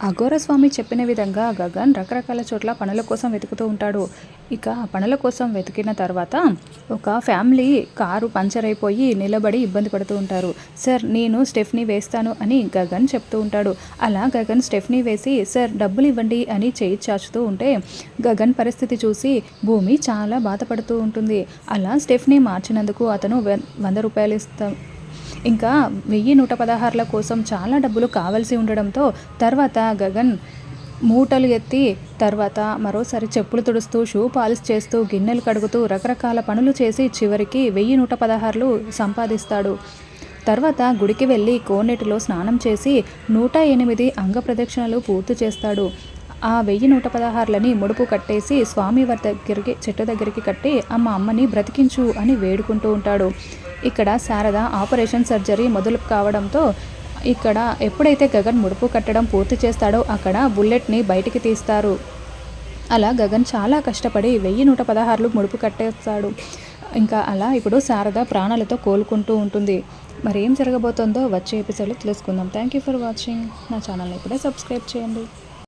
అఘోరస్వామి చెప్పిన విధంగా గగన్ రకరకాల చోట్ల పనుల కోసం వెతుకుతూ ఉంటాడు. ఇక పనుల కోసం వెతికిన తర్వాత ఒక ఫ్యామిలీ కారు పంచర్ అయిపోయి నిలబడి ఇబ్బంది పడుతూ ఉంటారు. సార్ నేను స్టెఫ్నీ వేస్తాను అని గగన్ చెప్తూ ఉంటాడు. అలా గగన్ స్టెఫ్నీ వేసి సార్ డబ్బులు ఇవ్వండి అని చేయి చాచుతూ ఉంటే గగన్ పరిస్థితి చూసి భూమి చాలా బాధపడుతూ ఉంటుంది. అలా స్టెఫ్నీ మార్చినందుకు అతను వంద రూపాయలు ఇస్తా ఇంకా వెయ్యి నూట పదహారుల కోసం చాలా డబ్బులు కావాల్సి ఉండడంతో తర్వాత గగన్ మూటలు ఎత్తి తర్వాత మరోసారి చెప్పులు తుడుస్తూ షూ పాలిష్ చేస్తూ గిన్నెలు కడుగుతూ రకరకాల పనులు చేసి చివరికి వెయ్యి నూట పదహారులు సంపాదిస్తాడు. తర్వాత గుడికి వెళ్ళి కోనేటిలో స్నానం చేసి నూట ఎనిమిది అంగ ప్రదక్షిణలు పూర్తి చేస్తాడు. ఆ వెయ్యి నూట పదహారులని ముడుపు కట్టేసి స్వామివారి దగ్గరికి చెట్టు దగ్గరికి కట్టి అమ్మ అమ్మని బ్రతికించు అని వేడుకుంటూ ఉంటాడు. ఇక్కడ శారద ఆపరేషన్ సర్జరీ మొదలు కావడంతో ఇక్కడ ఎప్పుడైతే గగన్ ముడుపు కట్టడం పూర్తి చేస్తాడో అక్కడ బుల్లెట్ని బయటికి తీస్తారు. అలా గగన్ చాలా కష్టపడి వెయ్యి నూట పదహారులు ముడుపు కట్టేస్తాడు. ఇంకా అలా ఇప్పుడు శారద ప్రాణాలతో కోలుకుంటూ ఉంటుంది. మరి ఏం జరగబోతుందో వచ్చే ఎపిసోడ్లో తెలుసుకుందాం. థ్యాంక్ యూ ఫర్ వాచింగ్ నా ఛానల్ని ఇప్పుడే సబ్స్క్రైబ్ చేయండి.